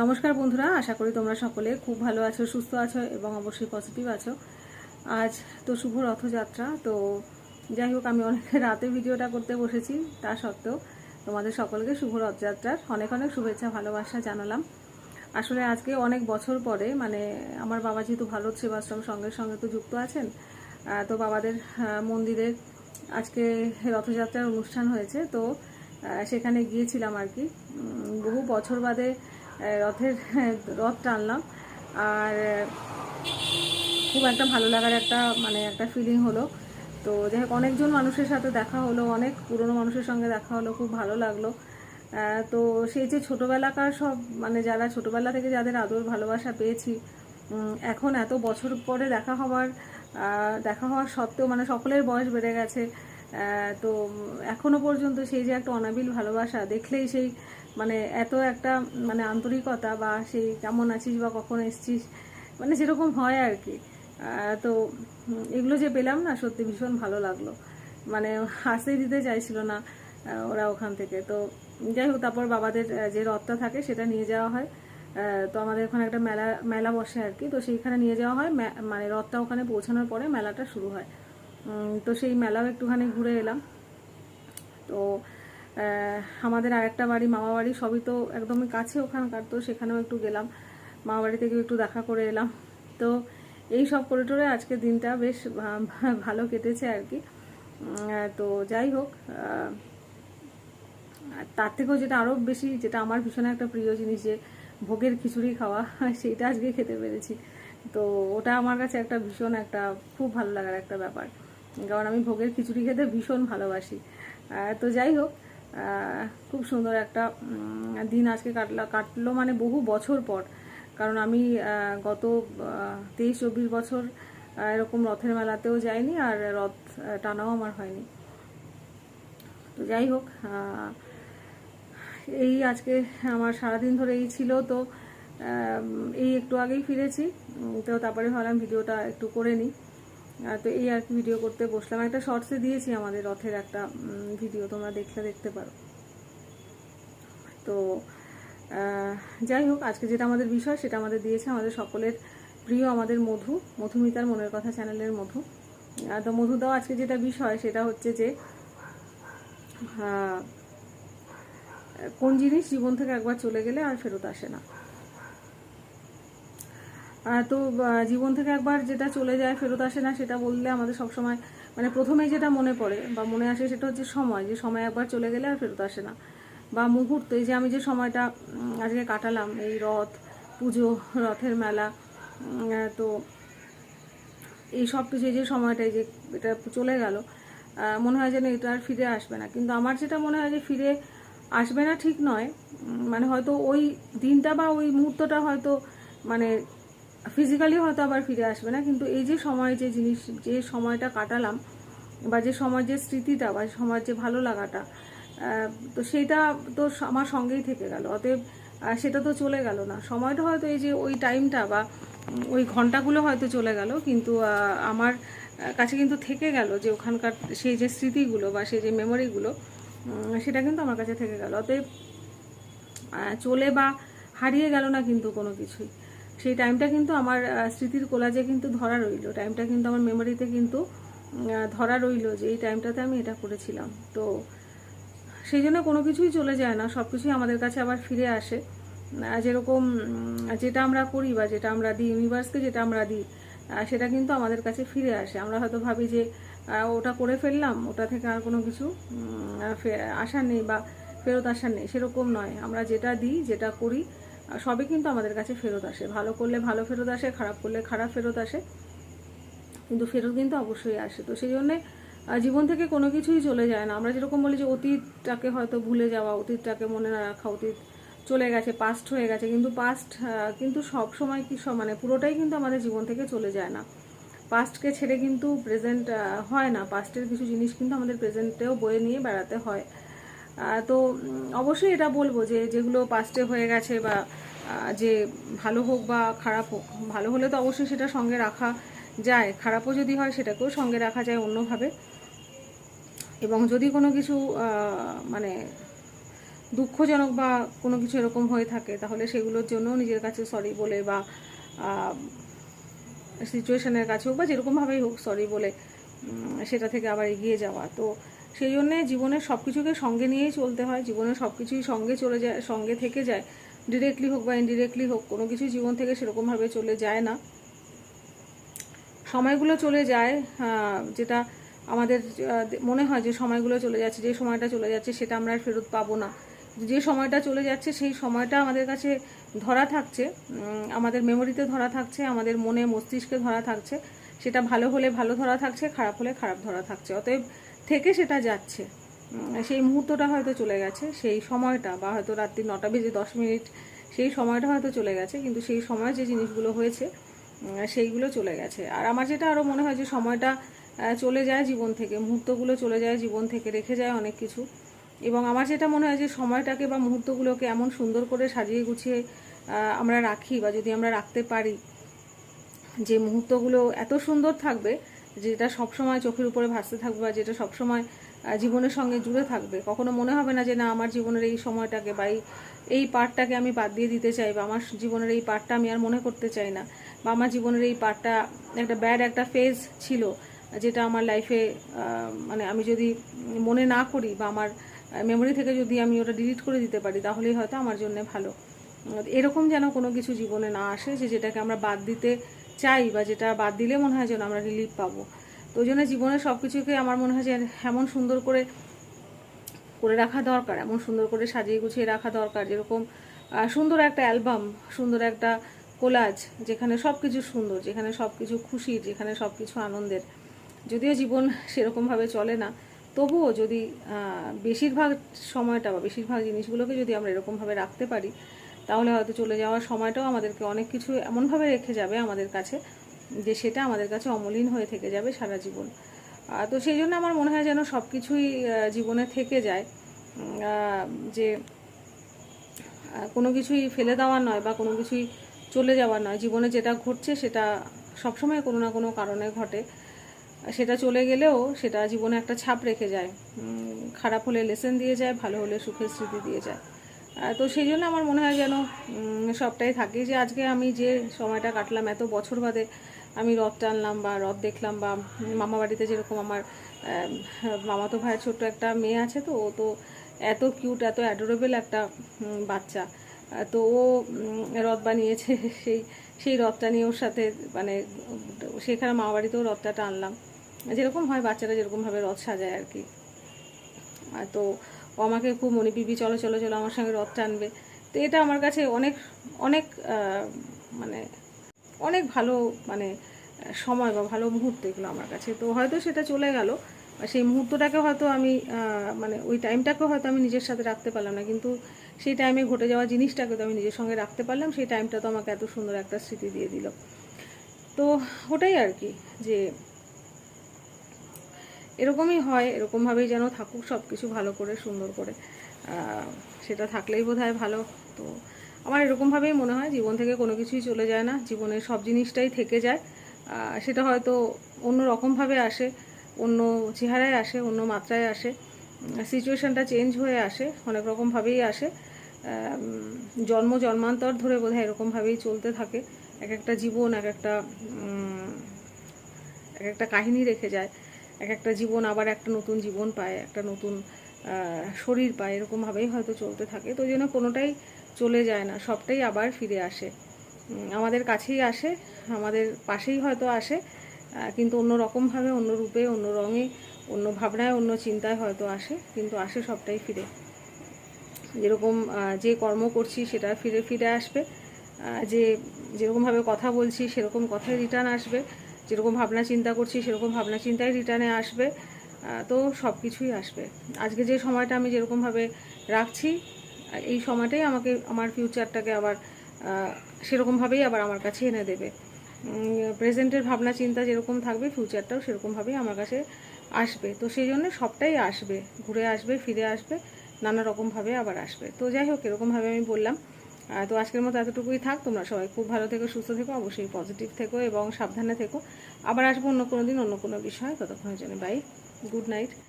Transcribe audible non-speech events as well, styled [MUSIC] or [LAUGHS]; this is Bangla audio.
নমস্কার বন্ধুরা, আশা করি তোমরা সকলে খুব ভালো আছো, সুস্থ আছো এবং অবশ্যই পজিটিভ আছো। আজ তো শুভ রথযাত্রা, তো যাই হোক, আমি অনেক রাতে ভিডিওটা করতে বসেছি, তা সত্ত্বেও তোমাদের সকলকে শুভ রথযাত্রার অনেক অনেক শুভেচ্ছা, ভালোবাসা জানালাম। আসলে আজকে অনেক বছর পরে মানে আমার বাবা যেহেতু ভারত সেবাশ্রম সঙ্গে সঙ্গে তো যুক্ত আছেন তো বাবাদের মন্দিরে আজকে রথযাত্রার অনুষ্ঠান হয়েছে, তো সেখানে গিয়েছিলাম আর কি। বহু বছর বাদে রথের রথ টানলাম। আর খুব একটা ভালো লাগার একটা মানে একটা ফিলিং হলো। তো যাই হোক, অনেকজন মানুষের সাথে দেখা হলো, অনেক পুরনো মানুষের সঙ্গে দেখা হলো, খুব ভালো লাগল। তো সেই যে ছোটোবেলাকার সব মানে যারা ছোটোবেলা থেকে যাদের আদর ভালোবাসা পেয়েছি এখন এত বছর পরে দেখা হওয়ার দেখা হওয়ার সত্ত্বেও মানে সকলের বয়স বেড়ে গেছে। তো এখনও পর্যন্ত সেই যে একটা অনাবিল ভালোবাসা, দেখলেই সেই মানে এত একটা মানে আন্তরিকতা বা সেই কেমন আছিস বা কখন এসছিস মানে যেরকম হয় আর কি। তো এগুলো যে পেলাম না, সত্যি ভীষণ ভালো লাগল। মানে হাসতেই দিতে চাইছিল না ওরা ওখান থেকে। তো যাই হোক, তারপর বাবাদের যে রথটা থাকে সেটা নিয়ে যাওয়া হয়। তো আমাদের ওখানে একটা মেলা মেলা বসে আর কি। তো সেইখানে নিয়ে যাওয়া হয়। মানে রথটা ওখানে পৌঁছানোর পরে মেলাটা শুরু হয়। তো সেই মেলাও একটুখানি ঘুরে এলাম। তো আমাদের আরেকটা বাড়ি, মামা বাড়ি, সবই তো একদমই কাছে ওখানকার, তো সেখানেও একটু গেলাম। মামা বাড়ি থেকেও একটু দেখা করে এলাম। তো এই সব করে টোরে আজকে দিনটা বেশ ভালো কেটেছে আর কি। তো যাই হোক তার থেকেও যেটা আরও বেশি, যেটা আমার ভীষণ একটা প্রিয় জিনিস যে ভোগের খিচুড়ি খাওয়া [LAUGHS] সেইটা আজকে খেতে পেরেছি। তো ওটা আমার কাছে একটা ভীষণ একটা, খুব ভালো লাগার একটা ব্যাপার। কারণ আমি ভোগের খিচুড়ি খেতে ভীষণ ভালোবাসি। তো যাই হোক খুব সুন্দর একটা দিন আজকে কাটলো কাটলো মানে বহু বছর পর। কারণ আমি গত তেইশ, চব্বিশ বছর এরকম রথের মেলাতেও যাইনি আর রথ টানাও আমার হয়নি। তো যাই হোক এই আজকে আমার সারাদিন ধরে এই ছিল তো এই একটু আগেই ফিরেছি। তো তারপরে ভাবলাম ভিডিওটা একটু করে নিই। তো এই আর কি ভিডিও করতে বসলাম। একটা শর্টসে দিয়েছি আমাদের রথের একটা ভিডিও তোমরা দেখলে দেখতে পারো। তো যাই হোক, আজকে যেটা আমাদের বিষয়, সেটা আমাদের দিয়েছে আমাদের সকলের প্রিয় আমাদের মধু, মধুমিতার মনের কথা চ্যানেলের মধু। তো মধু দাও আজকে যেটা বিষয়, সেটা হচ্ছে যে কোন জিনিস জীবন থেকে একবার চলে গেলে আর ফেরত আসে না। তো জীবন থেকে একবার যেটা চলে যায়, ফেরত আসে না, সেটা বললে আমাদের সবসময় মানে প্রথমেই যেটা মনে পড়ে বা মনে আসে সেটা হচ্ছে সময়, যে সময় একবার চলে গেলে আর ফেরত আসে না। বা মুহূর্ত, এই যে আমি যে সময়টা আজকে কাটালাম, এই রথ, পুজো, রথের মেলা তো এই সব কিছু যে সময়টা, এই যে এটা চলে গেল মনে হয় যেন এটা আর ফিরে আসবে না। কিন্তু আমার যেটা মনে হয় যে ফিরে আসবে না ঠিক নয় মানে হয়তো ওই দিনটা বা ওই মুহূর্তটা হয়তো মানে ফিজিক্যালি হয়তো আবার ফিরে আসবে না, কিন্তু এই যে সময়, যে জিনিস, যে সময়টা কাটালাম বা যে সময়, যে স্মৃতিটা বা সময়, যে ভালো লাগাটা তো সেটা তো আমার সঙ্গেই থেকে গেল। অতএব সেটা তো চলে গেল না। সময়টা হয়তো এই যে ওই টাইমটা বা ওই ঘন্টাগুলো হয়তো চলে গেল, কিন্তু আমার কাছে কিন্তু থেকে গেল যে ওখানকার সেই যে স্মৃতিগুলো বা সেই যে মেমোরিগুলো সেটা কিন্তু আমার কাছে থেকে গেল। অতএব চলে বা হারিয়ে গেল না কিন্তু কোনো কিছুই। সেই টাইমটা কিন্তু আমার স্মৃতির কোলাজে কিন্তু ধরা রইল। টাইমটা কিন্তু আমার মেমোরিতে কিন্তু ধরা রইল যে এই টাইমটাতে আমি এটা করেছিলাম। তো সেই জন্য কোনো কিছুই চলে যায় না সব কিছুই আমাদের কাছে আবার ফিরে আসে। যেরকম যেটা আমরা করি বা যেটা আমরা দিই ইউনিভার্সকে যেটা আমরা দিই সেটা কিন্তু আমাদের কাছে ফিরে আসে। আমরা হয়তো ভাবি যে ওটা করে ফেললাম, ওটা থেকে আর কোনো কিছু আসার নেই বা ফেরত আসার নেই, সেরকম নয়। আমরা যেটা দিই, যেটা করি সবই কিন্তু আমাদের কাছে ফেরত আসে। ভালো করলে ভালো ফেরত আসে, খারাপ করলে খারাপ ফেরত আসে। কিন্তু ফেরত কিন্তু অবশ্যই আসে। তো সেই জন্যে জীবন থেকে কোনো কিছুই চলে যায় না। আমরা যেরকম বলি যে অতীতটাকে হয়তো ভুলে যাওয়া, অতীতটাকে মনে না রাখা, অতীত চলে গেছে পাস্ট হয়ে গেছে। কিন্তু পাস্ট কিন্তু সব সময় কি মানে পুরোটাই কিন্তু আমাদের জীবন থেকে চলে যায় না। পাস্টকে ছেড়ে কিন্তু প্রেজেন্ট হয় না। পাস্টের কিছু জিনিস কিন্তু আমাদের প্রেজেন্টেও বয়ে নিয়ে বেড়াতে হয়। তো অবশ্যই এটা বলব যে যেগুলো পাস্টে হয়ে গেছে বা যে ভালো হোক বা খারাপ হোক, ভালো হলে তো অবশ্যই সেটা সঙ্গে রাখা যায়। খারাপও যদি হয় সেটাকেও সঙ্গে রাখা যায় অন্যভাবে। এবং যদি কোনো কিছু মানে দুঃখজনক বা কোনো কিছু এরকম হয়ে থাকে, তাহলে সেগুলোর জন্য নিজের কাছে সরি বলে বা সিচুয়েশনের কাছে হোক বা যেরকমভাবেই হোক সরি বলে সেটা থেকে আবার এগিয়ে যাওয়া। তো সেই জন্যে জীবনের সব কিছুকে সঙ্গে নিয়েই চলতে হয়, জীবনের সব কিছুই সঙ্গে চলে যায়, সঙ্গে থেকে যায়। ডিরেক্টলি হোক বা ইনডিরেক্টলি হোক, কোনো কিছু জীবন থেকে সেরকমভাবে চলে যায় না। সময়গুলো চলে যায় যেটা আমাদের মনে হয় যে সময়গুলো চলে যাচ্ছে, যে সময়টা চলে যাচ্ছে সেটা আমরা আর ফেরত পাবো না। যে সময়টা চলে যাচ্ছে সেই সময়টা আমাদের কাছে ধরা থাকছে আমাদের মেমোরিতে ধরা থাকছে, আমাদের মনে মস্তিষ্কে ধরা থাকছে। সেটা ভালো হলে ভালো ধরা থাকছে, খারাপ হলে খারাপ ধরা থাকছে। অতএব থেকে সেটা যাচ্ছে। সেই মুহূর্তটা হয়তো চলে গেছে, সেই সময়টা বা হয়তো রাত্রি নটা বেজে দশ মিনিট, সেই সময়টা হয়তো চলে গেছে, কিন্তু সেই সময় যে জিনিসগুলো হয়েছে সেইগুলো চলে গেছে। আর আমার যেটা আরও মনে হয় যে সময়টা চলে যায় জীবন থেকে, মুহূর্তগুলো চলে যায়, জীবন থেকে রেখে যায় অনেক কিছু। এবং আমার যেটা মনে হয় যে সময়টাকে বা মুহূর্তগুলোকে এমন সুন্দর করে সাজিয়ে গুছিয়ে আমরা রাখি বা যদি আমরা রাখতে পারি, যে মুহূর্তগুলো এত সুন্দর থাকবে যেটা সবসময় চোখের উপরে ভাসতে থাকবে বা যেটা সবসময় জীবনের সঙ্গে জুড়ে থাকবে। কখনো মনে হবে না যে, না, আমার জীবনের এই সময়টাকে বা এই এই পার্টটাকে আমি বাদ দিয়ে দিতে চাই বা আমার জীবনের এই পার্টটা আমি আর মনে করতে চাই না বা আমার জীবনের এই পার্টটা একটা ব্যাড একটা ফেজ ছিল যেটা আমার লাইফে মানে আমি যদি মনে না করি বা আমার মেমোরি থেকে যদি আমি ওটা ডিলিট করে দিতে পারি, তাহলেই হয়তো আমার জন্য ভালো। এরকম যেন কোনো কিছু জীবনে না আসে যে, যেটাকে আমরা বাদ দিতে চাই বা যেটা বাদ দিলে মনে হয় যেন আমরা রিলিফ পাবো। তো ওই জন্য জীবনের সব কিছুকে আমার মনে হয় যে এমন সুন্দর করে করে রাখা দরকার, এমন সুন্দর করে সাজিয়ে গুছিয়ে রাখা দরকার। যেরকম সুন্দর একটা অ্যালবাম সুন্দর একটা কোলাজ যেখানে সব কিছু সুন্দর, যেখানে সব কিছু খুশির যেখানে সব কিছু আনন্দের। যদিও জীবন সেরকমভাবে চলে না, তবুও যদি বেশিরভাগ সময়টা বা বেশিরভাগ জিনিসগুলোকে যদি আমরা এরকমভাবে রাখতে পারি তাহলে হয়তো চলে যাওয়ার সময়টাও আমাদেরকে অনেক কিছু এমনভাবে রেখে যাবে আমাদের কাছে, যে সেটা আমাদের কাছে অমলিন হয়ে থেকে যাবে সারা জীবন। তো সেই জন্য আমার মনে হয় যেন সব কিছুই জীবনে থেকে যায়। যে কোনো কিছুই ফেলে দেওয়ার নয় বা কোনো কিছুই চলে যাওয়ার নয়। জীবনে যেটা ঘটছে সেটা সবসময় কোনো না কোনো কারণে ঘটে। সেটা চলে গেলেও সেটা জীবনে একটা ছাপ রেখে যায়। খারাপ হলে লেসেন দিয়ে যায়, ভালো হলে সুখের স্মৃতি দিয়ে যায়। তো সেই জন্য আমার মনে হয় যেন সবটাই থাকে যে আজকে আমি যে সময়টা কাটলাম, এত বছর বাদে আমি রথ টানলাম বা রথ দেখলাম বা মামা বাড়িতে যেরকম আমার মামাতো ভাইয়ের ছোট্ট একটা মেয়ে আছে তো, ও তো এত কিউট এত অ্যাডোরেবল একটা বাচ্চা। তো ও রথ বানিয়েছে, [LAUGHS] সেই সেই রথটা নিয়ে ওর সাথে মানে সেখানে মামা বাড়িতেও রথটা টানলাম। যেরকম হয় বাচ্চারা যেরকমভাবে রথ সাজায় আর কি। তো ও আমাকে খুব মনে পিপি, চলো চলো চলো, আমার সঙ্গে রথ টানবে। তো এটা আমার কাছে অনেক অনেক মানে অনেক ভালো মানে সময় বা ভালো মুহূর্ত এগুলো আমার কাছে। তো হয়তো সেটা চলে গেল। সেই মুহূর্তটাকে হয়তো আমি মানে ওই টাইমটাকেও হয়তো আমি নিজের সাথে রাখতে পারলাম না। কিন্তু সেই টাইমে ঘটে যাওয়া জিনিসটাকে তো আমি নিজের সঙ্গে রাখতে পারলাম। সেই টাইমটা তো আমাকে এত সুন্দর একটা স্মৃতি দিয়ে দিল। তো ওটাই আর কি, যে এরকমই হয়, এরকমভাবেই যেন থাকুক সব কিছু ভালো করে, সুন্দর করে। সেটা থাকলেই বোধ ভালো। তো আমার এরকমভাবেই মনে হয়, জীবন থেকে কোনো কিছুই চলে যায় না, জীবনের সব জিনিসটাই থেকে যায়। সেটা হয়তো অন্য রকমভাবে আসে, অন্য চেহারায় আসে, অন্য মাত্রায় আসে সিচুয়েশানটা চেঞ্জ হয়ে আসে, অনেক রকমভাবেই আসে। জন্ম, জন্মান্তর ধরে বোধহয় এরকমভাবেই চলতে থাকে। এক একটা জীবন, এক একটা এক একটা কাহিনী রেখে যায়। এক একটা জীবন আবার একটা নতুন জীবন পায়, একটা নতুন শরীর পায় এরকমভাবেই হয়তো চলতে থাকে। তো জন্য কোনোটাই চলে যায় না, সবটাই আবার ফিরে আসে। আমাদের কাছেই আসে, আমাদের পাশেই হয়তো আসে কিন্তু অন্য রকমভাবে অন্য রূপে, অন্য রঙে, অন্য ভাবনায়, অন্য চিন্তায় হয়তো আসে, কিন্তু আসে সবটাই ফিরে। যেরকম যে কর্ম করছি সেটা ফিরে ফিরে আসবে যে যেরকমভাবে কথা বলছি সেরকম কথাই রিটার্ন আসবে যেরকম ভাবনা চিন্তা করছি, সেরকম ভাবনা চিন্তাই রিটার্নে আসবে। তো সব কিছুই আসবে। আজকে যে সময়টা আমি যেরকমভাবে রাখছি এই সময়টাই আমাকে, আমার ফিউচারটাকে আবার সেরকমভাবেই আবার আমার কাছে এনে দেবে। প্রেজেন্টের ভাবনা চিন্তা যেরকম থাকবে ফিউচারটাও সেরকমভাবেই আমার কাছে আসবে। তো সেই জন্য সবটাই আসবে। ঘুরে আসবে, ফিরে আসবে, নানা রকমভাবে আবার আসবে। তো যাই হোক, এরকমভাবে আমি বললাম। তো আজকের মতো এতটুকুই থাক। তোমরা সবাই খুব ভালো থেকো, সুস্থ থেকো, অবশ্যই পজিটিভ থেকো এবং সাবধানে থেকো। আবার আসব অন্য কোনো দিন, অন্য কোনো বিষয়। ততক্ষণের জন্য বাই গুড নাইট